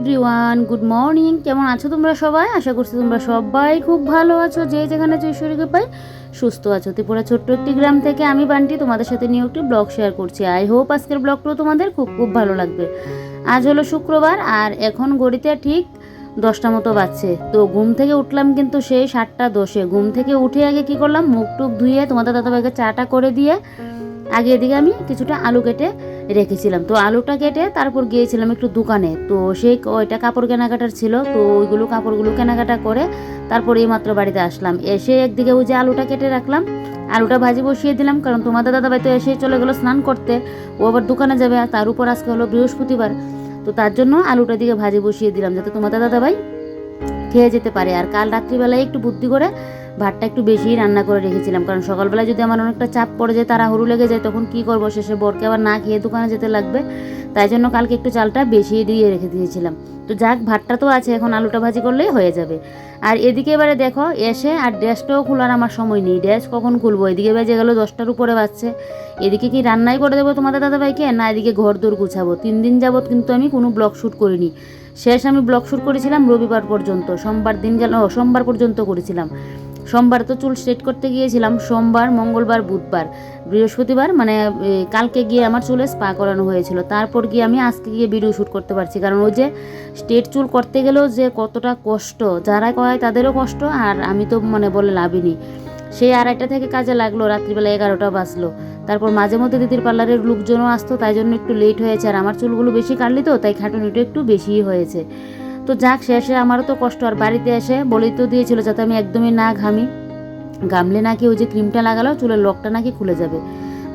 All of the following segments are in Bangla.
Everyone, good morning. কেমন আছো তোমরা সবাই? আশা করছি তোমরা সবাই খুব ভালো আছো। যে যেখানে আছো ঈশ্বরীকে পাই সুস্থ আছো। ত্রিপুরা ছোট্ট একটি গ্রাম থেকে আমি বান্টি, তোমাদের সাথে নিয়ে একটি ব্লগ শেয়ার করছি। আই হোপ আজকের ব্লগটাও তোমাদের খুব খুব ভালো লাগবে। আজ হলো শুক্রবার, আর এখন ঘড়িতে ঠিক দশটা মতো বাজছে। তো ঘুম থেকে উঠলাম কিন্তু সেই সাতটা দশে। ঘুম থেকে উঠে আগে কি করলাম? মুখ টুক ধুয়ে তোমাদের দাদাভাইকে চাটা করে দিয়ে আগে এদিকে আমি কিছুটা আলু কেটে রেখেছিলাম। তো আলুটা কেটে তারপর গিয়েছিলাম একটু দোকানে। তো সেই ওইটা কাপড় কেনাকাটার ছিল, তো ওইগুলো কাপড়গুলো কেনাকাটা করে তারপর এই মাত্র বাড়িতে আসলাম। এসে একদিকে ওই যে আলুটা কেটে রাখলাম, আলুটা ভাজি বসিয়ে দিলাম, কারণ তোমাদের দাদাভাই তো এসেই চলে গেলো স্নান করতে। ও আবার দোকানে যাবে, আর তার উপর আজকে হলো বৃহস্পতিবার। তো তার জন্য আলুটা দিকে ভাজি বসিয়ে দিলাম, যাতে তোমাদের দাদাভাই খেয়ে যেতে পারে। আর কাল রাত্রিবেলায় একটু বুদ্ধি করে ভাতটা একটু বেশিই রান্না করে রেখেছিলাম। কারণ সকালবেলা যদি আমার অনেকটা চাপ পড়ে যায়, তাড়াহুড়ো লেগে যায়, তখন কি করব? শেষে বরকে আবার না খেয়ে দোকানে যেতে লাগবে। তাই জন্য কালকে একটু চালটা বেশি দিয়ে রেখে দিয়েছিলাম। তো যাক, ভাতটা তো আছে, এখন আলুটা ভাজি করলেই হয়ে যাবে। আর এদিকে এবারে দেখো, এসে আর ড্রেসটাও খোলার আমার সময় নেই। ড্রেস কখন খুলবো? এদিকে বেজে গেলো দশটার উপরে বাজছে। এদিকে কি রান্নাই করে দেবো তোমাদের দাদাভাইকে? না, এদিকে ঘর দৌড় গুছাবো। তিন দিন যাবৎ কিন্তু আমি কোনো ব্লগ শ্যুট করিনি। শেষ আমি ব্লগ শ্যুট করেছিলাম রবিবার পর্যন্ত, সোমবার দিন গেল সোমবার পর্যন্ত করেছিলাম। সোমবার তো চুল স্ট্রেট করতে গিয়েছিলাম, সোমবার, মঙ্গলবার, বুধবার। বৃহস্পতিবার মানে কালকে গিয়ে আমার চুলে স্পা করানো হয়েছিল। তারপর গিয়ে আমি আজকে গিয়ে ভিডিও শ্যুট করতে পারছি। কারণ ওই যে স্ট্রেট চুল করতে গেলেও যে কতটা কষ্ট, যারা করায় তাদেরও কষ্ট, আর আমি তো মানে বলে লাভই নেই। সেই আড়াইটা থেকে কাজে লাগল, রাত্রিবেলা এগারোটা বাজলো। তারপর মাঝে মধ্যে দিদির পার্লারের লোকজনও আসতো, তাই জন্য একটু লেট হয়েছে। আর আমার চুলগুলো বেশি কাটলি তো, তাই খাটুনিটা একটু বেশিই হয়েছে। তো যাক, শেষে আমারও তো কষ্ট। আর বাড়িতে এসে বলেই তো দিয়েছিল যাতে আমি একদমই না ঘামি। ঘামলে নাকি ওই যে ক্রিমটা লাগালো, চুলের লকটা নাকি খুলে যাবে।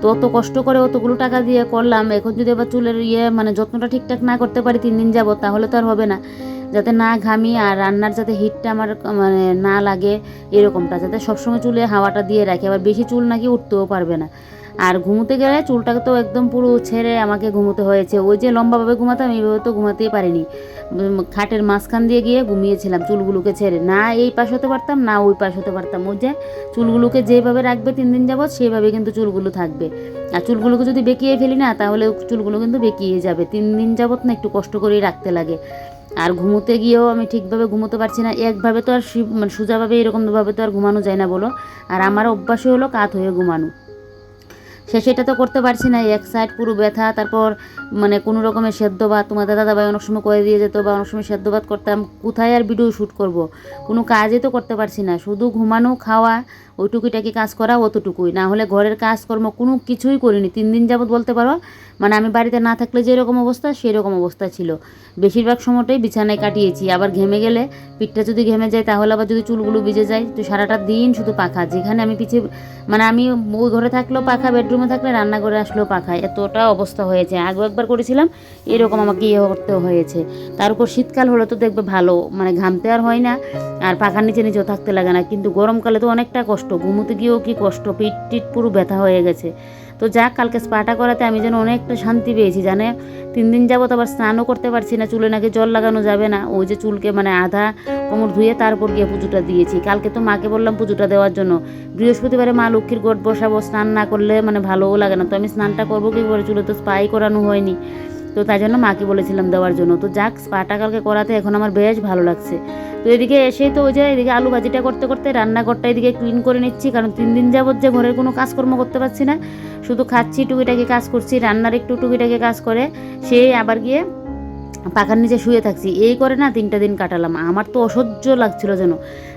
তো অত কষ্ট করে অতগুলো টাকা দিয়ে করলাম। এখন যদি আবার চুলের ইয়ে মানে যত্নটা ঠিকঠাক না করতে পারি তিন দিন যাব তাহলে তো আর হবে না। যাতে না ঘামি আর রান্নার যাতে হিটটা আমার মানে না লাগে এরকমটা, যাতে সবসময় চুলে হাওয়াটা দিয়ে রাখি। আবার বেশি চুল নাকি উঠতেও পারবে না। আর ঘুমোতে গেলে চুলটাকে তো একদম পুরো ছেড়ে আমাকে ঘুমোতে হয়েছে। ওই যে লম্বাভাবে ঘুমাতাম, এইভাবে তো ঘুমাতেই পারিনি। খাটের মাঝখান দিয়ে গিয়ে ঘুমিয়েছিলাম চুলগুলোকে ছেড়ে। না এই পাশ হতে পারতাম, না ওই পাশ হতে পারতাম। ওই যে চুলগুলোকে যেভাবে রাখবে তিন দিন যাবৎ, সেভাবে কিন্তু চুলগুলো থাকবে। আর চুলগুলোকে যদি বেঁকিয়ে ফেলি না তাহলে চুলগুলো কিন্তু বেঁকিয়ে যাবে। তিন দিন যাবৎ না একটু কষ্ট করেই রাখতে লাগে। আর ঘুমোতে গিয়েও আমি ঠিকভাবে ঘুমোতে পারছি না। একভাবে তো আর মানে সোজাভাবে এরকমভাবে তো আর ঘুমানো যায় না বলো। আর আমার অভ্যাসই হলো কাত হয়ে ঘুমানো। সে সেটা তো করতে পারছি না। এক সাইড পুরো ব্যথা, তারপর মানে কোনো রকমের সেদ্ধ ভাত তোমার দাদা ভাই অনেক সময় করে দিয়ে যেত, বা অনেক সময় সেদ্ধ ভাত করতাম, কোথায় আর ভিডিও শ্যুট করব? কোনো কাজই তো করতে পারছি না। শুধু ঘুমানো, খাওয়া ওই টুকিটাকি কাজ করা অতটুকুই। না হলে ঘরের কাজকর্ম কোনো কিছুই করিনি। তিন দিন যাবত বলতে পারো মানে আমি বাড়িতে না থাকলে যেরকম অবস্থা, সেরকম অবস্থা ছিল। বেশিরভাগ সময়টাই বিছানায় কাটিয়েছি। আবার ঘেমে গেলে পিঠটা যদি ঘেমে যায়, তাহলে আবার যদি চুলগুলো ভিজে যায়, তো সারাটা দিন শুধু পাখা। যেখানে আমি পিছিয়ে মানে আমি ওই ঘরে থাকলেও পাখা, বেডরুমে থাকলে রান্নাঘরে আসলেও পাখা। এতটা অবস্থা হয়েছে। আগে একবার করেছিলাম, এরকম আমাকে ইয়ে করতে হয়েছে। তার উপর শীতকাল হলে তো দেখবে ভালো মানে ঘামতে আর হয় না, আর পাখার নিচে নিচেও থাকতে লাগে না। কিন্তু গরমকালে তো অনেকটা কষ্ট। ঘুমোতে গিয়েও কি কষ্ট পিঠ টিট পুরো ব্যথা হয়ে গেছে। তো যাক, কালকে স্পাটা করাতে আমি যেন অনেকটা শান্তি পেয়েছি, জানে? তিন দিন যাবত আবার স্নানও করতে পারছি না, চুলে নাকি জল লাগানো যাবে না। ওই যে চুলকে মানে আধা কোমর ধুয়ে তারপর গিয়ে পুজোটা দিয়েছি। কালকে তো মাকে বললাম পুজোটা দেওয়ার জন্য। বৃহস্পতিবারে মা লক্ষ্মীর গোট বসাবো, স্নান না করলে মানে ভালোও লাগে না। তো আমি স্নানটা করব কি করে? চুলে তো স্পাই করানো হয়নি। তো তাই জন্য মাকে বলেছিলাম দেওয়ার জন্য। তো যাক, স্পাটা কালকে করাতে এখন আমার বেশ ভালো লাগছে। তো এদিকে এসেই তো ওই যে এদিকে আলু ভাজিটা করতে করতে রান্নাঘরটা এদিকে ক্লিন করে নিচ্ছি, কারণ তিন দিন যাবত যে ঘরের কোনো কাজকর্ম করতে পারছি না। শুধু খাচ্ছি, টুকিটাকি কাজ করছি, রান্নার একটু টুকিটাকি কাজ করে সে আবার গিয়ে পাখার নিচে শুয়ে থাকছি। এই করে না তিনটা দিন কাটালাম। আমার তো অসহ্য লাগছিল যেন।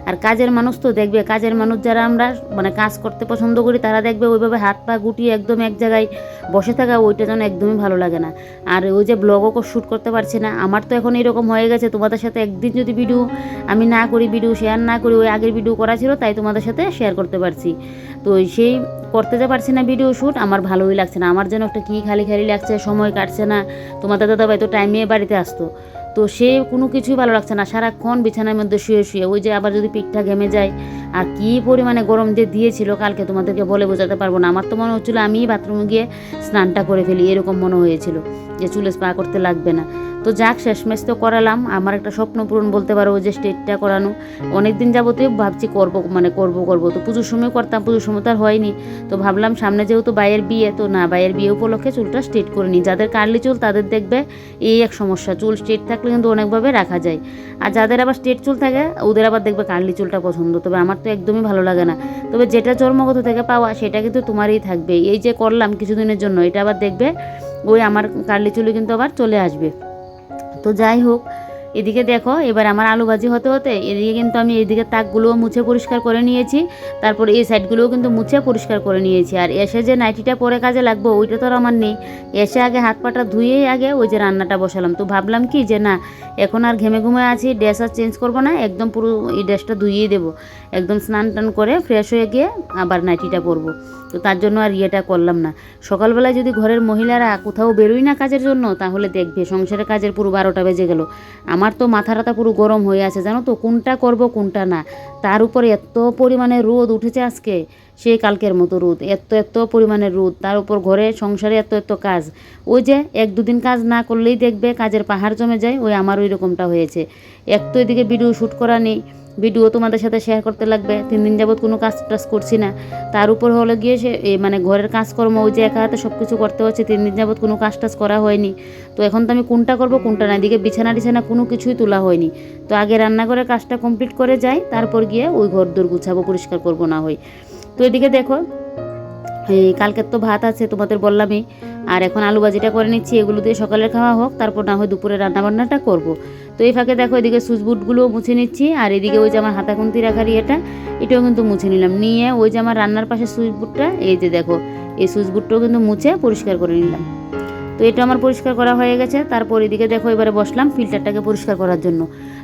আর কাজের মানুষ তো দেখবে, কাজের মানুষ যারা আমরা মানে কাজ করতে পছন্দ করি, তারা দেখবে ওইভাবে হাত পা গুটিয়ে একদম এক জায়গায় বসে থাকা ওইটা যেন একদমই ভালো লাগে না। আর ওই যে ব্লগও শ্যুট করতে পারছি না, আমার তো এখন এরকম হয়ে গেছে। তোমাদের সাথে একদিন যদি ভিডিও আমি না করি ভিডিও শেয়ার না করি, ওই আগের ভিডিও করা ছিল, তাই তোমাদের সাথে শেয়ার করতে পারছি। তো সেই করতে যে পারছি না ভিডিও শ্যুট আমার ভালোই লাগছে না। আমার যেন একটা কী খালি খালি লাগছে, সময় কাটছে না। তোমাদের দাদা ভাই তো টাইমে বাড়িতে আসতো। তো সে কোনো কিছুই ভালো লাগছে না। সারাক্ষণ বিছানার মধ্যে শুয়ে শুয়ে। ওই যে আবার যদি পিঠটা ঘেমে যায়, আর কি পরিমাণে গরম যে দিয়েছিল কালকে তোমাদেরকে বলে বোঝাতে পারব না। আমার তো মনে হচ্ছিল আমি বাথরুমে গিয়ে স্নানটা করে ফেলি, এরকম মনে হয়েছিল যে চুলে স্পা করতে লাগবে না। তো যাক, শেষমেশ তো করালাম। আমার একটা স্বপ্ন পূরণ বলতে পারো যে স্টেটটা করানো। অনেক দিন যাবতীয় ভাবছি করব মানে করব করব। তো পুজোর সময় করতাম, পুজোর সময় তো আর হয়নি। তো ভাবলাম সামনে যেহেতু বাইয়ের বিয়ে, তো না, বাইয়ের বিয়ে উপলক্ষে চুলটা স্ট্রেট করে নিই। যাদের কার্লি চুল, তাদের দেখবে এই এক সমস্যা। চুল স্ট্রেট থাকলে কিন্তু অনেকভাবে রাখা যায়। আর যাদের আবার স্ট্রেট চুল থাকে, ওদের আবার দেখবে কার্লি চুলটা পছন্দ। তবে আমার তো একদমই ভালো লাগে না। তবে যেটা জন্মগত থেকে পাওয়া, সেটা কিন্তু তোমারই থাকবে। এই যে করলাম কিছুদিনের জন্য, এটা আবার দেখবে, ওই আমার কার্লি চুলে কিন্তু আবার চলে আসবে। তো যাই হোক, এদিকে দেখো, এবার আমার আলু ভাজি হতে হতে এদিকে কিন্তু আমি এদিকে তাকগুলোও মুছে পরিষ্কার করে নিয়েছি, তারপর এই সাইডগুলোও কিন্তু মুছে পরিষ্কার করে নিয়েছি। আর এসে যে নাইটিটা পরে কাজে লাগবো, ওইটা তো আর আমার নেই। এসে আগে হাত পাটা ধুয়েই আগে ওই যে রান্নাটা বসালাম। তো ভাবলাম কি যে না, এখন আর ঘেমে ঘুমে আছি, ড্রেস আর চেঞ্জ করব না, একদম পুরো এই ড্রেসটা ধুয়েই দেবো। একদম স্নান টান করে ফ্রেশ হয়ে গিয়ে আবার নাইটিটা পরবো। তো তার জন্য আর ইয়েটা করলাম না। সকালবেলায় যদি ঘরের মহিলারা কোথাও বেরোই না কাজের জন্য, তাহলে দেখবে সংসারের কাজের পুরো বারোটা বেজে গেল। আমার তো মাথা রাতা পুরো গরম হয়ে আছে, জানো তো? কোনটা করব, কোনটা না? তার উপরে এত পরিমাণে রোদ উঠেছে আজকে, সেই কালকের মতো রোদ। এত এত পরিমাণে রোদ। তার উপর ঘরে, সংসারে এত এত কাজ। ওই যে এক দুদিন কাজ না করলেই দেখবে কাজের পাহাড় জমে যায়, ওই আমার ওই রকমটা হয়েছে। এক তো এদিকে ভিডিও শ্যুট করা নেই। ভিডিও তোমাদের সাথে শেয়ার করতে লাগবে। তিন দিন যাবত কোনো কাজ টাজ করছি না। তার উপর হলে গিয়ে সে মানে ঘরের কাজকর্ম, ওই যে একা হাতে সব কিছু করতে হচ্ছে তিন দিন যাবত কোনো কাজ টাজ করা হয়নি। তো এখন তো আমি কোনটা করব, কোনটা না, এদিকে বিছানা টিছানা কোনো কিছুই তোলা হয়নি। তো আগে রান্নাঘরের কাজটা কমপ্লিট করে যাই, তারপর গিয়ে ওই ঘর দোর গুছাবো, পরিষ্কার করব না হয়। তো এদিকে দেখো কালকের তো ভাত আছে তোমাদের বললামই। আর এখন আলু ভাজিটা করে নিচ্ছি, এগুলো দিয়ে সকালের খাওয়া হোক, তারপর না হয় দুপুরে রান্নাবান্নাটা করব। তো এই ফাঁকে দেখো এদিকে সুইচ বুটগুলোও মুছে নিচ্ছি, আর এদিকে ওই যে আমার হাতা খুন্তি রাখার ইয়েটা, এটাও কিন্তু মুছে নিলাম। নিয়ে ওই যে আমার রান্নার পাশে সুইচ বুটটা, এই যে দেখো, এই সুইচ বুটটাও কিন্তু মুছে পরিষ্কার করে নিলাম। তো এটা আমার পরিষ্কার করা হয়ে গেছে। তারপর এদিকে দেখো এবারে বসলাম ফিল্টারটাকে পরিষ্কার করার জন্য।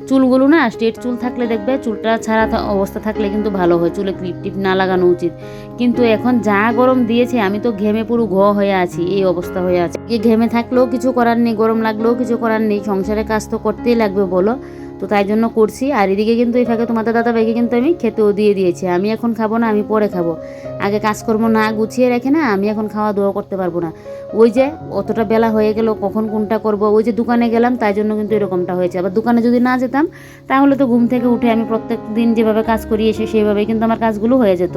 চুলগুলো না, স্ট্রেট চুল থাকলে দেখবে চুলটা ছাড়া অবস্থা থাকলে কিন্তু ভালো হয়, চুলে ক্লিপ টিপ না লাগানো উচিত। কিন্তু এখন যা গরম দিয়েছে, আমি তো ঘেমে পুরো ঘ হয়ে আছি, এই অবস্থা হয়ে আছে। ঘেমে থাকলেও কিছু করার নেই, গরম লাগলেও কিছু করার নেই, সংসারে কাজ তো করতেই লাগবে বলো। তো তাই জন্য করছি। আর এদিকে কিন্তু এই ফাঁকে তোমাদের দাদা ভাইকে কিন্তু আমি খেতেও দিয়ে দিয়েছি। আমি এখন খাব না, আমি পরে খাব। আগে কাজকর্ম না গুছিয়ে রেখে না আমি এখন খাওয়া দাওয়া করতে পারব না। ওই যে অতটা বেলা হয়ে গেল, কখন কোনটা করব? ওই যে দোকানে গেলাম, তাই জন্য কিন্তু এরকমটা হয়েছে। আবার দোকানে যদি না যেতাম, তাহলে তো ঘুম থেকে উঠে আমি প্রত্যেক দিন যেভাবে কাজ করি, এসে সেইভাবেই কিন্তু আমার কাজগুলো হয়ে যেত।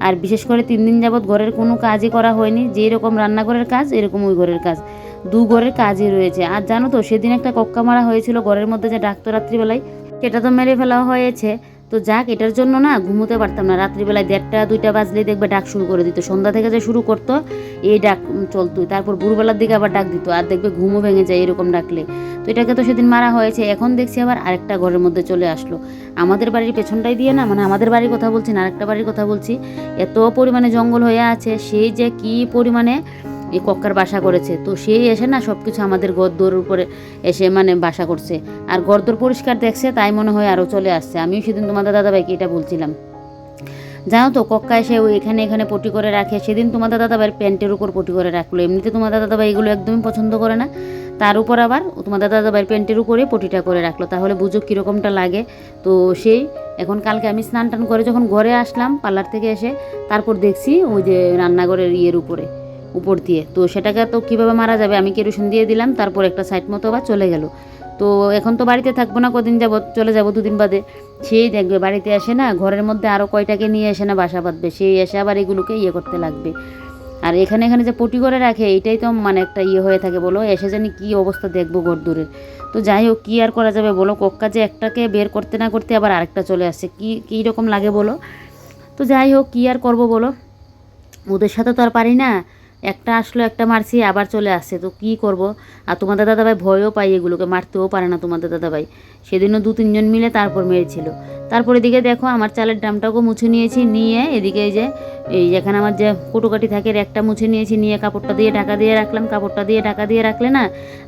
আর বিশেষ করে তিন দিন যাবৎ ঘরের কোনো কাজই করা হয়নি। যেই রকম রান্নাঘরের কাজ, এরকম ওই ঘরের কাজ। দু ঘরের কাজই রয়েছে। আর জানো তো, সেদিন একটা কক্কা মারা হয়েছিল ঘরের মধ্যে যে ডাক্তার রাত্রিবেলায়। সেটা তো মেরে ফেলা হয়েছে। তো যাক, এটার জন্য না ঘুমোতে পারতাম না। রাত্রিবেলায় দেড়টা, দুইটা বাজলেই দেখবে ডাক শুরু করে দিত। সন্ধ্যা থেকে যে শুরু করতো, এই ডাক চলতো। তারপর ভোরবেলার দিকে আবার ডাক দিত। আর দেখবে ঘুমও ভেঙে যায় এরকম ডাকলে। তো এটাকে তো সেদিন মারা হয়েছে। এখন দেখছি আবার আরেকটা ঘরের মধ্যে চলে আসলো। আমাদের বাড়ির পেছনটাই দিয়ে না মানে আমাদের বাড়ির কথা বলছি না, আরেকটা বাড়ির কথা বলছি। এত পরিমাণে জঙ্গল হয়ে আছে, সেই যে কি পরিমাণে এই কক্কার বাসা করেছে। তো সেই এসে না সব কিছু আমাদের গদ্দোর উপরে এসে মানে বাসা করছে। আর গর্দর পরিষ্কার দেখছে, তাই মনে হয় আরও চলে আসছে। আমিও সেদিন তোমাদের দাদাভাইকে এটা বলছিলাম। জানো তো, কক্কা এসে ওই এখানে এখানে পটি করে রাখে। সেদিন তোমাদের দাদাভাইয়ের প্যান্টের উপর পটি করে রাখল। এমনিতে তোমাদের দাদাভাই এগুলো একদমই পছন্দ করে না। তার উপর আবার তোমাদের দাদাভাইয়ের প্যান্টের উপরে পটিটা করে রাখল। তাহলে বুঝো কীরকমটা লাগে। তো সেই এখন কালকে আমি স্নান টান করে যখন ঘরে আসলাম, পার্লার থেকে এসে তারপর দেখছি ওই যে রান্নাঘরের ইয়ের উপরে। উপর দিয়ে। তো সেটাকে তো কীভাবে মারা যাবে? আমি কেরোসিন দিয়ে দিলাম, তারপর একটা সাইড মতো আবার চলে গেল। তো এখন তো বাড়িতে থাকব না, কদিন যাব চলে যাব দুদিন বাদে। সেই দেখবে বাড়িতে আসে না, ঘরের মধ্যে আরও কয়টাকে নিয়ে এসে না বাসা বাঁধবে, সেই এসে আবার এগুলোকে ইয়ে করতে লাগবে। আর এখানে এখানে যে পটি করে রাখে, এইটাই তো মানে একটা ইয়ে হয়ে থাকে বলো, এসে জানি কী অবস্থা দেখব গরদূরের তো যাই হোক, কী আর করা যাবে বলো, কক্কা যে একটাকে বের করতে না করতে আবার আরেকটা চলে আসছে। কী কী রকম লাগে বলো? তো যাই হোক, কী আর করব বলো? ওদের সাথে তো আর পারি না। একটা আসলো, একটা মারছি, আবার চলে আসছে। তো কি করব? আর তোমাদের দাদাভাই ভয়ও পাই এগুলোকে, মারতেও পারে না তোমাদের দাদাভাই। সেদিনও দু, তিনজন মিলে তারপর মেরেছিল। তারপর এদিকে দেখো, আমার চালের ড্রামটাকেও মুছে নিয়েছি, নিয়ে এদিকে যে, এই যেখানে আমার যে কুটোকাটি থাকে একটা মুছে নিয়েছি, নিয়ে কাপড়টা দিয়ে ঢাকা দিয়ে রাখলাম। কাপড়টা দিয়ে ঢাকা দিয়ে রাখলে না,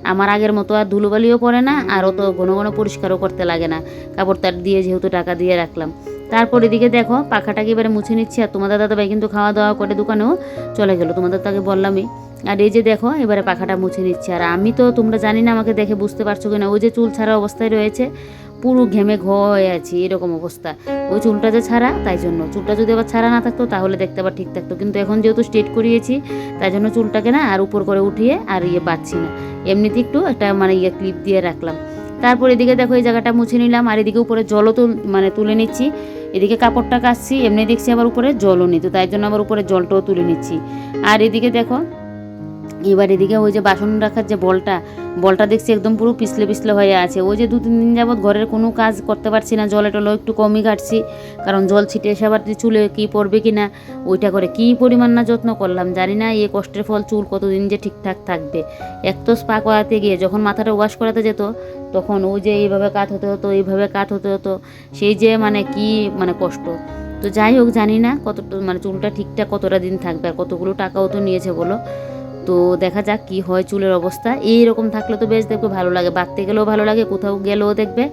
আমার আগের মতো আর ধুলোবালিও পড়ে না, আর অত ঘন ঘন পরিষ্কারও করতে লাগে না। কাপড়টা দিয়ে যেহেতু টাকা দিয়ে রাখলাম। তারপর এদিকে দেখো, পাখাটাকে এবারে মুছে নিচ্ছি আর তোমাদের দাদাভাই কিন্তু খাওয়া দাওয়া করে দোকানেও চলে গেল। তোমাদের তাকে বললামই। আর এই যে দেখো, এবারে পাখাটা মুছে নিচ্ছে। আর আমি তো তোমরা জানি না আমাকে দেখে বুঝতে পারছ কিনা, ওই যে চুল ছাড়া অবস্থায় রয়েছে, পুরো ঘেমে ঘ হয়ে আছি, এরকম অবস্থা। ওই চুলটা যে ছাড়া, তাই জন্য। চুলটা যদি আবার ছাড়া না থাকতো, তাহলে দেখতে আবার ঠিক থাকতো। কিন্তু এখন যেহেতু স্ট্রেট করিয়েছি, তাই জন্য চুলটাকে না আর উপর করে উঠিয়ে আর ইয়ে পাচ্ছি না। এমনিতে একটু একটা মানে ইয়ে ক্লিপ দিয়ে রাখলাম। তারপর এদিকে দেখো এই জায়গাটা মুছে নিলাম, আর এদিকে উপরে জলও তুল মানে তুলে নিচ্ছি। এদিকে কাপড়টা কাচ্ছি, এমনি দেখছি আবার উপরে জলও নিই, তো তাই জন্য আবার উপরে জলটাও তুলে নিচ্ছি। আর এদিকে দেখো, এবার এদিকে ওই যে বাসন রাখার যে বলটা বলটা দেখছি একদম পুরো পিছলে পিছলে হয়ে আছে। ওই যে দু তিন দিন যাবৎ ঘরের কোনো কাজ করতে পারছি না, জলে টলে একটু কমই কাটছি কারণ জল ছিটে এসে আবার চুলে কী পড়বে কি না, ওইটা করে কী পরিমাণ না যত্ন করলাম জানি না এই কষ্টের ফল চুল কতদিন যে ঠিকঠাক থাকবে। এক তো স্পা করাতে গিয়ে যখন মাথাটা ওয়াশ করাতে যেত তখন ওই যে এইভাবে কাট হতে হতো, এইভাবে কাট হতে হতো সেই যে মানে কি মানে কষ্ট। তো যাই হোক, জানি না কত মানে চুলটা ঠিকঠাক কতটা দিন থাকবে আর কতগুলো টাকাও তো নিয়েছে বলো। তো দেখা যাক কি হয় চুলের অবস্থা। এই রকম থাকলে তো বেশ দেখবে ভালো লাগে। বাঁধতে গেলেও ভালো লাগে, কোথাও গেলেও দেখবে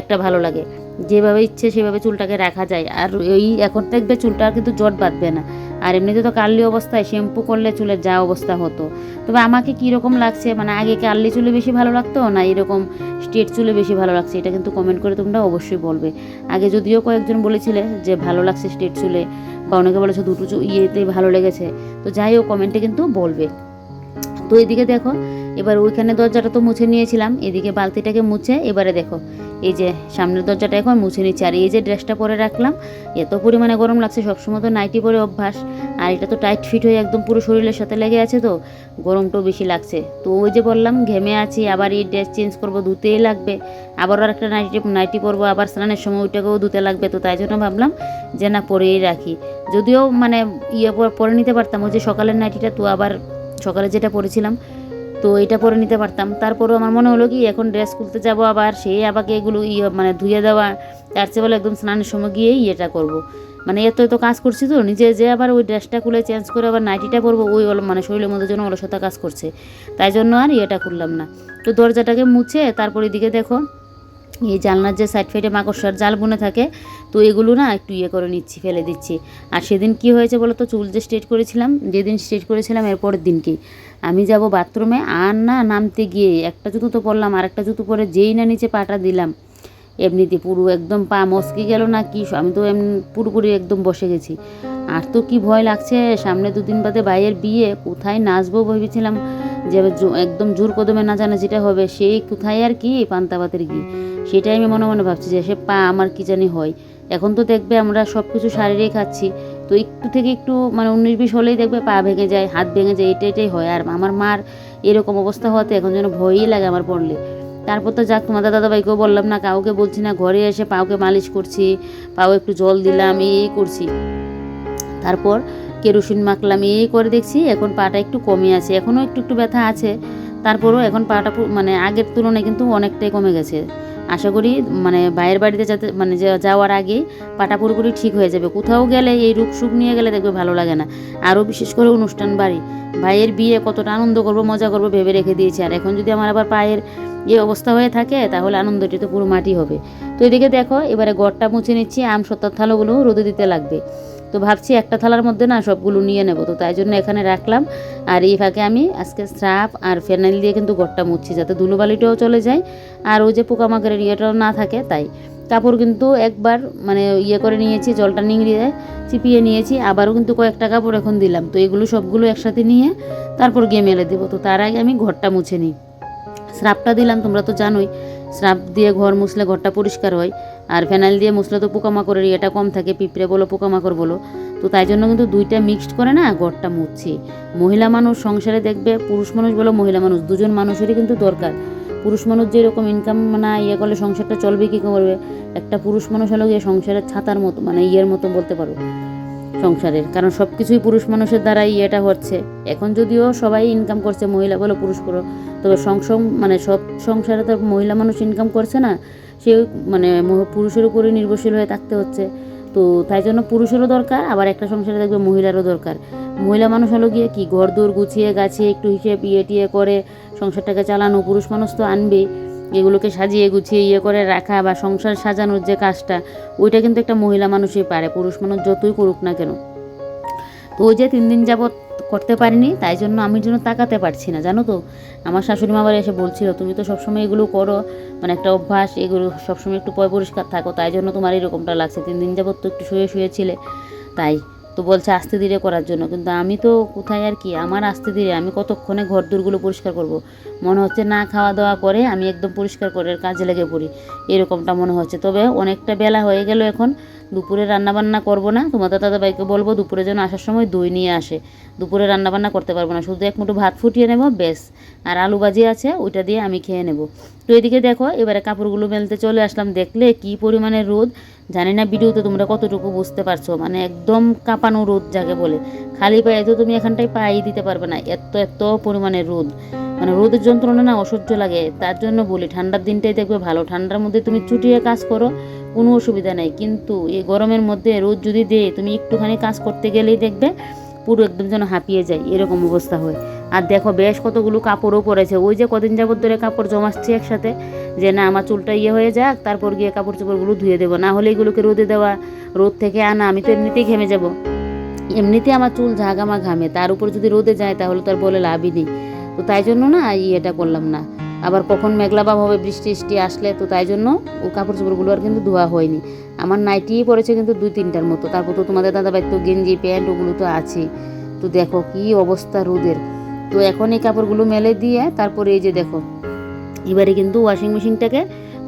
একটা ভালো লাগে। যেভাবে ইচ্ছে সেভাবে চুলটাকে রাখা যায়। আর এই এখন দেখবে চুলটা আর কিন্তু জট বাঁধবে না। আর এমনিতে তো কার্লি অবস্থায়, শ্যাম্পু করলে চুলের যা অবস্থা হতো। তবে আমাকে কীরকম লাগছে? মানে আগে কার্লি চুলে বেশি ভালো লাগতো না এরকম স্ট্রেট চুলে বেশি ভালো লাগছে? এটা কিন্তু কমেন্ট করে তোমরা অবশ্যই বলবে। আগে যদিও কয়েকজন বলেছিলে যে ভালো লাগছে স্ট্রেট চুলে, বা অনেকে বলেছে দুটো ইয়েতেই ভালো লেগেছে। তো যাই হোক কমেন্টে কিন্তু বলবে। তো এদিকে দেখো এবার ওইখানে দরজাটা তো মুছে নিয়েছিলাম, এদিকে বালতিটাকে মুছে এবারে দেখো, এই যে সামনের দরজাটা এখন মুছে নিচ্ছি। আর এই যে ড্রেসটা পরে রাখলাম, এত পরিমাণে গরম লাগছে, সবসময় তো নাইটি পরে অভ্যাস, আর এটা তো টাইট ফিট হয়ে একদম পুরো শরীরের সাথে লেগে আছে তো, গরমটাও বেশি লাগছে। তো ওই যে বললাম, ঘেমে আছি, আবার এই ড্রেস চেঞ্জ করব ধুতেই লাগবে, আবার আর একটা নাইটি নাইটি পরবো, আবার স্নানের সময় ওইটাকেও ধুতে লাগবে তো, তাই জন্য ভাবলাম যে না, পরেই রাখি। যদিও মানে ইয়ে পর- নিতে পারতাম, ওই যে সকালের নাইটিটা, তো আবার সকালে যেটা পরেছিলাম তো এটা পরে নিতে পারতাম। তারপরেও আমার মনে হলো কি, এখন ড্রেস খুলতে যাব আবার সেই আবাকে এগুলো ইয়ে মানে ধুয়ে দেওয়া, তার চেয়ে বলে একদম স্নানের সময় গিয়েই ইয়েটা করব। মানে এত এত কাজ করছি তো, নিজে যে আবার ওই ড্রেসটা খুলে চেঞ্জ করে আবার নাইটিটা পরবো, ওই মানে শরীরের মধ্যে যেন অলসতা কাজ করছে। তাই জন্য আর ইয়েটা করলাম না। তো দরজাটাকে মুছে তারপর এদিকে দেখো, এই জানলার যে সাইড ফাইডে মাকড়সার জাল বুনে থাকে, তো এগুলো না একটু ইয়ে করে নিচ্ছি, ফেলে দিচ্ছি। আর সেদিন কি হয়েছে বলো তো, চুল যে স্ট্রেট করেছিলাম, যেদিন স্ট্রেট করেছিলাম এর পরের দিনকেই। আমি যাব বাথরুমে। আর না, নামতে গিয়ে একটা জুতো তো পরলাম আর একটা জুতো পরে যেই না নিচে পাটা দিলাম, এমনিতে পুরো একদম পা মস্কি গেল না কি আমি তো এমনি পুরোপুরি একদম বসে গেছি। আর তো কি ভয় লাগছে, সামনে দুদিন বাদে ভাইয়ের বিয়ে, কোথায় নাচবো ভেবেছিলাম যে একদম জোর কদমে না জানা যেটা হবে সেই কোথায় আর কি পান্তাবাতের কি সেটাই আমি মনে মনে ভাবছি যে সে পা আমার কি জানি হয়। এখন তো দেখবে আমরা সব কিছু শারীরিক খাচ্ছি তো একটু থেকে একটু মানে উনিশ বিশ হলেই দেখবে পা ভেঙে যায়, হাত ভেঙে যায় এটা এটাই হয়। আর আমার মার এরকম অবস্থা হওয়াতে এখন যেন ভয়ই লাগে আমার পড়লে। তারপর তো যাক, তোমাদের দাদাভাইকেও বললাম না, কাউকে বলছি না, ঘরে এসে পাওকে মালিশ করছি পাও একটু জল দিলাম, এই করছি। তারপর কেরোসিন মাখলাম, এই করে দেখছি এখন পাটা একটু কমে আছে, এখনও একটু একটু ব্যথা আছে। তারপরও এখন পাটা মানে আগের তুলনায় কিন্তু অনেকটাই কমে গেছে। আশা করি মানে বাইরের বাড়িতে যাতে মানে যাওয়ার আগেই পাটা পুরোপুরি ঠিক হয়ে যাবে। কোথাও গেলে এই রূপ সুখ নিয়ে গেলে দেখবে ভালো লাগে না। আরও বিশেষ করে অনুষ্ঠান বাড়ি। ভাইয়ের বিয়ে কতটা আনন্দ করব, মজা করব ভেবে রেখে দিয়েছি। আর এখন যদি আমার আবার পায়ের এই অবস্থা হয়ে থাকে, তাহলে আনন্দটি তো পুরো মাটি হবে। তো এদিকে দেখো, এবারে গড়টা মুছে নিচ্ছি, আম, সত্তর থালাগুলো রোদে দিতে লাগবে। তো ভাবছি একটা থালার মধ্যে না সবগুলো নিয়ে নেব। তো তাই জন্য এখানে রাখলাম। আর এই ফাঁকে আমি আজকে স্রাফ আর ফেনাইল দিয়ে কিন্তু গড়টা মুছছি যাতে ধুলোবালিটাও চলে যায়। আর ওই যে পোকামাকড়ের ইয়েটাও না থাকে, তাই। কাপড় কিন্তু একবার মানে ইয়ে করে নিয়েছি, জলটা নিংড়িয়ে চিপিয়ে নিয়েছি, আবারও কিন্তু কয়েকটা কাপড় এখন দিলাম। তো এগুলো সবগুলো একসাথে নিয়ে তারপর গিয়ে মেলে দেবো। তো তার আগে আমি ঘরটা মুছে নিই। স্রাপটা দিলাম, তোমরা তো জানোই। স্রাপ দিয়ে ঘর মুছলে ঘরটা পরিষ্কার হয়। আর ফেনাইল দিয়ে মুছলে তো পোকামাকড়ের ইয়েটা কম থাকে, পিঁপড়ে বলো, পোকামাকড় বলো। তো তাই জন্য কিন্তু দুইটা মিক্সড করে না, ঘরটা মুছছি মহিলা মানুষ সংসারে দেখবে, পুরুষ মানুষ বলো, মহিলা মানুষ, দুজন মানুষেরই কিন্তু দরকার। পুরুষ মানুষ যেরকম ইনকাম না ইয়ে করলে সংসারটা চলবে কী করবে? একটা পুরুষ মানুষ হলো গিয়ে সংসারের ছাতার মতো মানে ইয়ের মতো বলতে পারো। সংসারের, কারণ সব কিছুই পুরুষ মানুষের দ্বারাই ইয়েটা হচ্ছে। এখন যদিও সবাই ইনকাম করছে, মহিলা বলো পুরুষ বলো, তবে সংসং মানে সব সংসারে তো মহিলা মানুষ ইনকাম করছে না সে মানে পুরুষের উপরে নির্ভরশীল হয়ে থাকতে হচ্ছে। তো তাই জন্য পুরুষেরও দরকার, আবার একটা সংসারে দেখবে মহিলারও দরকার। মহিলা মানুষ হলো গিয়ে কি ঘর দৌড় গুছিয়ে গাছিয়ে একটু হিসেব ইয়ে টিয়ে করে সংসারটাকে চালানো, পুরুষ মানুষ তো আনবেই। এগুলোকে সাজিয়ে গুছিয়ে ইয়ে করে রাখা বা সংসার সাজানোর যে কাজটা, ওইটা কিন্তু একটা মহিলা মানুষই পারে, পুরুষ মানুষ যতই করুক না কেন। তো ওই যে তিন দিন যাবৎ করতে পারিনি, তাই জন্য আমি জন্য তাকাতে পারছি না, জানো তো? আমার শাশুড়ি মা আবার এসে বলছিল, তুমি তো সবসময় এগুলো করো মানে একটা অভ্যাস, এগুলো সবসময় একটু পয় পরিষ্কার থাকো, তাই জন্য তোমার এরকমটা লাগছে। তিন দিন যাবৎ তো একটু শুয়ে শুয়েছিলে তাই তো বলছে আস্তে ধীরে করার জন্য। কিন্তু আমি তো কোথায় আর কি? আমার আস্তে ধীরে আমি কতক্ষণে ঘর দূরগুলো পরিষ্কার করব। মনে হচ্ছে না খাওয়া দাওয়া করে আমি একদম পরিষ্কার করে কাজে লেগে পড়ি। এরকমটা মনে হচ্ছে। তবে অনেকটা বেলা হয়ে গেল এখন। দুপুরে রান্নাবান্না করব না। তোমাদের দাদা ভাইকে বলব দুপুরে যেন আসার সময় দই নিয়ে আসে। দুপুরে রান্নাবান্না করতে পারব না। শুধু এক মুঠো ভাত ফুটিয়ে নেব বেশ আর আলু ভাজি আছে, ওইটা দিয়ে আমি খেয়ে নেব। তো এদিকে দেখো, এবারে কাপড়গুলো মেলতে চলে আসলাম। দেখলে কি পরিমাণে রোদ। জানি না ভিডিওতে তোমরা কতটুকু বুঝতে পারছ। মানে একদম কাঁপানো রোদ যাকে বলে। খালি পায়ে তো তুমি এখানটায় পাই দিতে পারবে না। এত এত পরিমাণে রোদ। মানে রোদের যন্ত্রণা না অসহ্য লাগে। তার জন্য বলি, ঠান্ডার দিনটাই দেখবে ভালো। ঠান্ডার মধ্যে তুমি চুটিয়ে কাজ করো, কোনো অসুবিধা নেই। কিন্তু এই গরমের মধ্যে রোদ যদি দেয় তুমি একটুখানি কাজ করতে গেলেই দেখবে পুরো একদম যেন হাঁপিয়ে যায়, এরকম অবস্থা হয়। আর দেখো, বেশ কতগুলো কাপড়ও পরেছে। ওই যে কদিন যাবত ধরে কাপড় জমাচ্ছি একসাথে, যে না, আমার চুলটা ইয়ে হয়ে যাক, তারপর গিয়ে কাপড় চোপড়গুলো ধুয়ে দেবো। না হলে এগুলোকে রোদে দেওয়া, রোদ থেকে আনা, আমি তো এমনিতেই ঘেমে যাব। এমনিতে আমার চুল ঝাগামা ঘামে তার উপর যদি রোদে যায়, তাহলে তো আর বলে লাভই নেই। তো তাই জন্য না ইয়েটা করলাম না। আবার কখন মেঘলা বা হবে, বৃষ্টি বৃষ্টি আসলে তো তাই জন্য ও কাপড় চোপড়গুলো আর কিন্তু ধোয়া হয়নি। আমার নাইটিই পড়েছে কিন্তু দুই তিনটার মতো। তারপর তো তোমাদের দাদাভাই তো গেঞ্জি, প্যান্ট, ওগুলো তো আছেই। তো দেখো কি অবস্থা রোদের। তো এখন এই কাপড়গুলো মেলে দিয়ে তারপরে এই যে দেখো, এবারে কিন্তু ওয়াশিং মেশিনটাকে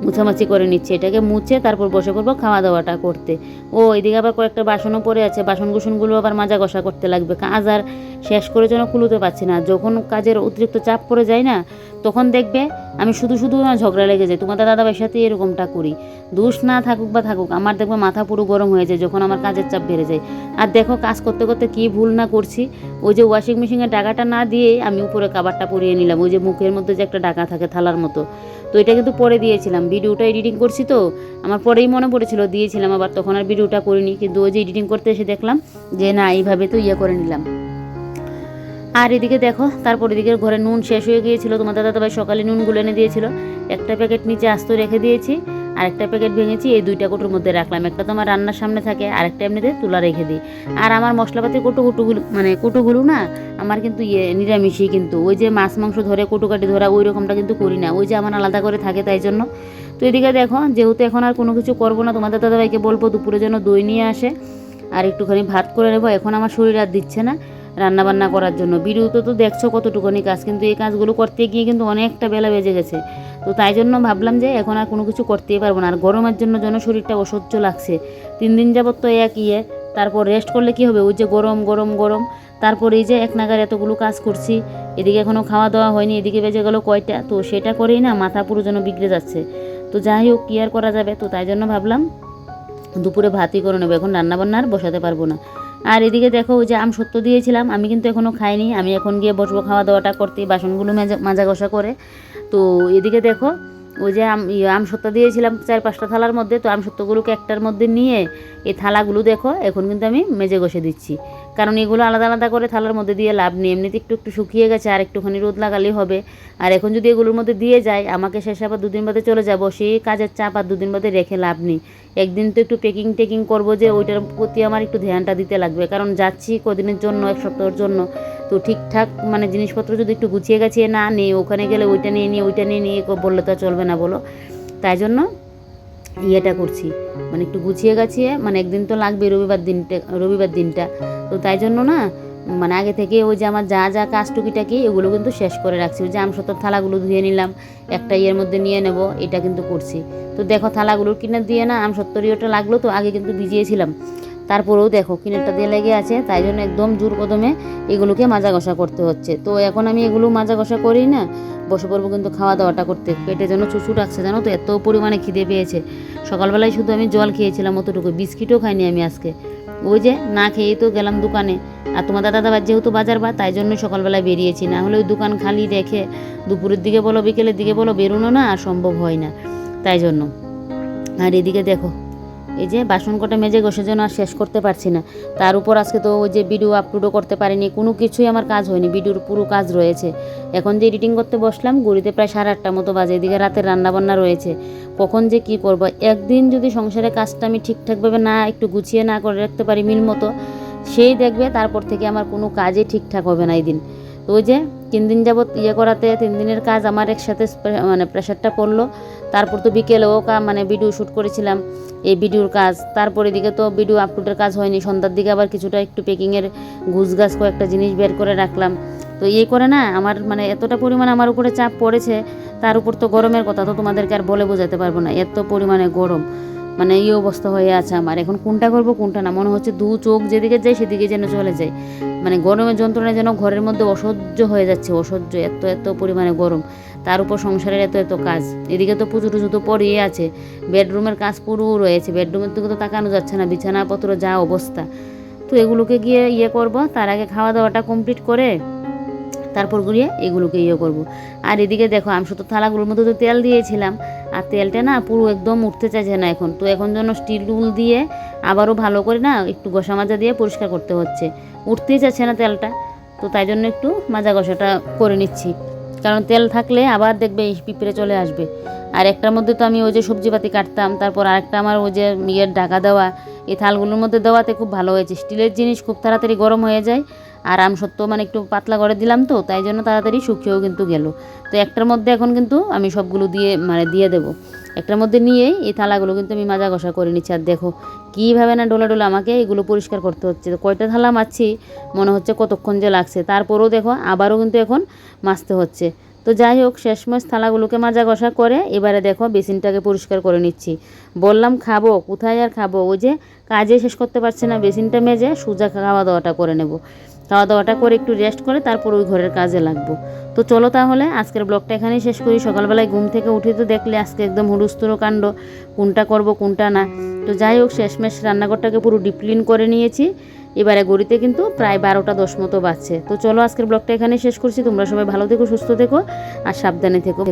মুছামাছি করে নিচ্ছে। এটাকে মুছে তারপর বসে পড়ব খাওয়া দাওয়াটা করতে। ও, এদিকে আবার কয়েকটা বাসনও পড়ে আছে। বাসন কুসনগুলো আবার মাজা ঘষা করতে লাগবে। কাজ আর শেষ করে যেন কুলোতে পারছি না। যখন কাজের অতিরিক্ত চাপ পড়ে যায় না তখন দেখবে আমি শুধু শুধু ঝগড়া লেগে যাই তোমাদের দাদাভাইয়ের সাথে এরকমটা করি। দোষ না থাকুক বা থাকুক, আমার দেখবে মাথা পুরো গরম হয়ে যায় যখন আমার কাজের চাপ বেড়ে যায়। আর দেখো কাজ করতে করতে কী ভুল না করছি, ওই যে ওয়াশিং মেশিনের টাকাটা না দিয়ে আমি উপরে কাবারটা পরিয়ে নিলাম। ওই যে মুখের মধ্যে যে একটা ডাকা থাকে থালার মতো। তো এটা কিন্তু পরে দিয়েছিলাম। ভিডিওটা এডিটিং করছি তো, আমার পরেই মনে পড়েছিল, দিয়েছিলাম আবার, তখন আর ভিডিওটা করিনি। কিন্তু ওই যে এডিটিং করতে এসে দেখলাম যে না, এইভাবে তো ইয়ে করে নিলাম। আর এদিকে দেখো, তারপর এদিকে ঘরে নুন শেষ হয়ে গিয়েছিল। তোমার দাদা ভাই সকালে নুনগুলো এনে দিয়েছিল। একটা প্যাকেট নিচে আস্ত রেখে দিয়েছি আর একটা প্যাকেট ভেঙেছি। এই দুইটা কোটোর মধ্যে রাখলাম। একটা তো আমার রান্নার সামনে থাকে আর একটা এমনিতে তুলা রেখে দিই। আর আমার মশলাপাতি কোটো কুটোগুলো মানে কোটোগুলো না, আমার কিন্তু ইয়ে নিরামিষই কিন্তু। ওই যে মাছ মাংস ধরে কোটো কাটি ধরা, ওই রকমটা কিন্তু করি না। ওই যে আমার আলাদা করে থাকে তাই জন্য। তো এদিকে দেখো, যেহেতু এখন আর কোনো কিছু করব না, তোমাদের দাদাভাইকে বলব দুপুরে যেন দই নিয়ে আসে। আর একটুখানি ভাত করে নেব। এখন আমার শরীর আর দিচ্ছে না। রান্না বান্না করার জন্য। ভিডিওতে তো দেখছ কতটুকুনি কাজ, কিন্তু এই কাজগুলো করতে গিয়ে কিন্তু অনেকটা বেলা বেজে গেছে। তো তাই জন্য ভাবলাম যে এখন আর কোনো কিছু করতেই পারব না। আর গরমের জন্য যেন শরীরটা অসহ্য লাগছে। তিন দিন যাবৎ তো এক ইয়ে তারপর রেস্ট করলে কি হবে? ওই যে গরম গরম গরম। তারপর এই যে এক নাগার এতগুলো কাজ করছি। এদিকে এখনও খাওয়া দাওয়া হয়নি, এদিকে বেজে গেলো কয়টা? তো সেটা করেই না মাথা পুরো যেন বিগড়ে যাচ্ছে। তো যাই হোক, কি আর করা যাবে? তো তাই জন্য ভাবলাম দুপুরে ভাতই করে নেব। এখন রান্নাবান্না আর বসাতে পারব না। আর এদিকে দেখো ওই যে আম সত্য দিয়েছিলাম, আমি কিন্তু এখনও খাইনি। আমি এখন গিয়ে বসবো খাওয়া দাওয়াটা করতে, বাসনগুলো মাজা মাজা ঘষা করে। তো এদিকে দেখো, ওই যে আম ইয়ে আম সত্য দিয়েছিলাম চার পাঁচটা থালার মধ্যে। তো আম সত্যগুলোকে একটার মধ্যে নিয়ে এই থালাগুলো দেখো, এখন কিন্তু আমি মেজে ঘষে দিচ্ছি। কারণ এগুলো আলাদা আলাদা করে থালার মধ্যে দিয়ে লাভ নেই। এমনিতে একটু একটু শুকিয়ে গেছে, আর একটুখানি রোদ লাগালেই হবে। আর এখন যদি এগুলোর মধ্যে দিয়ে যায় আমাকে শেষ আবার দুদিন বাদে চলে যাব। সেই কাজের চাপ আর দুদিন বাদে রেখে লাভ নেই। একদিন তো একটু পেকিং টেকিং করব যে, ওইটার প্রতি আমার একটু ধ্যানটা দিতে লাগবে। কারণ যাচ্ছি কদিনের জন্য, এক সপ্তাহের জন্য। তো ঠিকঠাক মানে জিনিসপত্র যদি একটু গুছিয়ে গাছিয়ে না নিই, ওখানে গেলে ওইটা নিয়ে নিয়ে ওইটা নিয়ে নিয়ে বললে তো চলবে না বলো। তাই জন্য ইয়েটা করছি। মানে একটু গুছিয়ে গাছিয়ে মানে একদিন তো লাগবে রবিবার দিনটা রবিবার দিনটা। তো তাই জন্য না মানে আগে থেকে ওই যে আমার যা যা কাজ টুকিটাকি, এগুলো কিন্তু শেষ করে রাখছি। ওই যে আমসত্তর থালাগুলো ধুয়ে নিলাম, একটা ইয়ের মধ্যে নিয়ে নেব, এটা কিন্তু করছি। তো দেখো থালাগুলোর কিনে দিয়ে না আমসত্তর ইয়েটা লাগল, তো আগে কিন্তু ভিজিয়েছিলাম। তারপরেও দেখো কিনেরটা দিয়ে লেগে আছে, তাই জন্য একদম জোর কদমে এগুলোকে মাজা ঘষা করতে হচ্ছে। তো এখন আমি এগুলো মাজা ঘষা করি না, বসে পড়ব কিন্তু খাওয়া দাওয়াটা করতে। পেটে যেন চুচু রাখছে জানো তো? এত পরিমাণে খিদে পেয়েছে। সকালবেলায় শুধু আমি জল খেয়েছিলাম অতটুকু, বিস্কিটও খাইনি আমি আজকে। ওই যে না খেয়েই তো গেলাম দোকানে। আর তোমার দাদা দাবার যেহেতু বাজার বা, তাই জন্য সকালবেলায় বেরিয়েছি। না হলে ওই দোকান খালি রেখে দুপুরের দিকে বলো, বিকেলের দিকে বলো, বেরোনো না আর সম্ভব হয় না। তাই জন্য। আর এদিকে দেখো এই যে বাসন কটা মেজে ঘষে যেন আর শেষ করতে পারছি না। তার উপর আজকে তো ওই যে ভিডিও আপলোডও করতে পারিনি, কোনো কিছুই আমার কাজ হয়নি ভিডিওর পুরো কাজ রয়েছে। এখন যে এডিটিং করতে বসলাম গড়িতে প্রায় সাড়ে আটটা মতো বাজে, এদিকে রাতের রান্নাবান্না রয়েছে। কখন যে কি করব? একদিন যদি সংসারের কাজটা আমি ঠিকঠাকভাবে না, একটু গুছিয়ে না করে রাখতে পারি মিল মতো, সেই দেখবে তারপর থেকে আমার কোনো কাজই ঠিকঠাক হবে না এই দিন। তো ওই যে তিন দিন যাবত ইয়ে করাতে, তিন দিনের কাজ আমার একসাথে মানে প্রেশারটা পড়ল। তারপর তো বিকেলেও মানে ভিডিও শ্যুট করেছিলাম, এই ভিডিওর কাজ। তারপর এদিকে তো ভিডিও আপলোডের কাজ হয়নি। সন্ধ্যার দিকে আবার কিছুটা একটু প্যাকিংয়ের গুছ গাছ কয়েকটা জিনিস বের করে রাখলাম। তো ইয়ে করে না, আমার মানে এতটা পরিমাণ আমার উপরে চাপ পড়েছে, তার উপর তো গরমের কথা তো তোমাদেরকে আর বলে বোঝাতে পারব না, এত পরিমাণে গরম। মানে এই অবস্থা হয়ে আছে আমার। এখন কোনটা করব, কোনটা না? মনে হচ্ছে দু চোখ যেদিকে যায় সেদিকে যেন চলে যায়। মানে গরমের যন্ত্রণায় যেন ঘরের মধ্যে অসহ্য হয়ে যাচ্ছে, অসহ্য, এত এত পরিমাণে গরম। তার উপর সংসারের এত এত কাজ। এদিকে তো পুজো টুজো তো পড়েই আছে। বেডরুমের কাজ পুরো রয়েছে। বেডরুমের দিকে তো তাকানো যাচ্ছে না। বিছানাপত্র যা অবস্থা। তো এগুলোকে গিয়ে ইয়ে করব। তার আগে খাওয়া দাওয়াটা কমপ্লিট করে তারপর গিয়ে এগুলোকে ইয়ে করব। আর এদিকে দেখো, আমি শুধু থালাগুলোর মধ্যে তো তেল দিয়েছিলাম। আর তেলটা না পুরো একদম উঠতে চাইছে না এখন। তো এখন জন্য স্টিল উল দিয়ে আবারও ভালো করে না একটু ঘষা মাজা দিয়ে পরিষ্কার করতে হচ্ছে। উঠতেই চাচ্ছে না তেলটা। তো তাই জন্য একটু মাজা ঘষাটা করে নিচ্ছি। কারণ তেল থাকলে আবার দেখবে পিঁপড়ে চলে আসবে। আর একটার মধ্যে তো আমি ওই যে সবজিপাতি কাটতাম, তারপর আরেকটা আমার ওই যে ইয়ের ঢাকা দেওয়া, এই থালগুলোর মধ্যে দেওয়াতে খুব ভালো হয়েছে। স্টিলের জিনিস খুব তাড়াতাড়ি গরম হয়ে যায়। আর আম সত্য মানে একটু পাতলা করে দিলাম তো, তাই জন্য তাড়াতাড়ি শুকিয়েও কিন্তু গেল। তো একটার মধ্যে এখন কিন্তু আমি সবগুলো দিয়ে মানে দিয়ে দেবো। একটার মধ্যে নিয়েই এই থালাগুলো কিন্তু আমি মাজা ঘষা করে নিচ্ছি। আর দেখো, কীভাবে না ডোলা ডোলা আমাকে এগুলো পরিষ্কার করতে হচ্ছে। তো কয়টা থালা মারছি মনে হচ্ছে কতক্ষণ যে লাগছে। তারপরেও দেখো, আবারও কিন্তু এখন মাজতে হচ্ছে। তো যাই হোক, শেষমেশ থালাগুলোকে মাজা ঘষা করে এবারে দেখো বেসিনটাকে পরিষ্কার করে নিচ্ছি। বললাম, খাব, কোথায় আর খাব? ওই যে কাজে শেষ করতে পারছে না, বেসিনটা মেজে সোজা খাওয়া দাওয়াটা করে নেব। খাওয়া দাওয়াটা করে একটু রেস্ট করে তারপর ওই ঘরের কাজে লাগবো। তো চলো তাহলে, আজকের ব্লগটা এখানেই শেষ করি। সকালবেলায় ঘুম থেকে উঠে তো দেখলে আজকে একদম হুড়ুস্তুরো কাণ্ড, কোনটা করব, কোনটা না। তো যাই হোক, শেষমেশ রান্নাঘরটাকে পুরো ডিপ্লিন করে নিয়েছি। এবারে গড়িতে কিন্তু প্রায় বারোটা দশ মতো বাজছে। তো চলো আজকের ব্লগটা এখানেই শেষ করছি। তোমরা সবাই ভালো থেকো, সুস্থ থেকো, আর সাবধানে থেকো।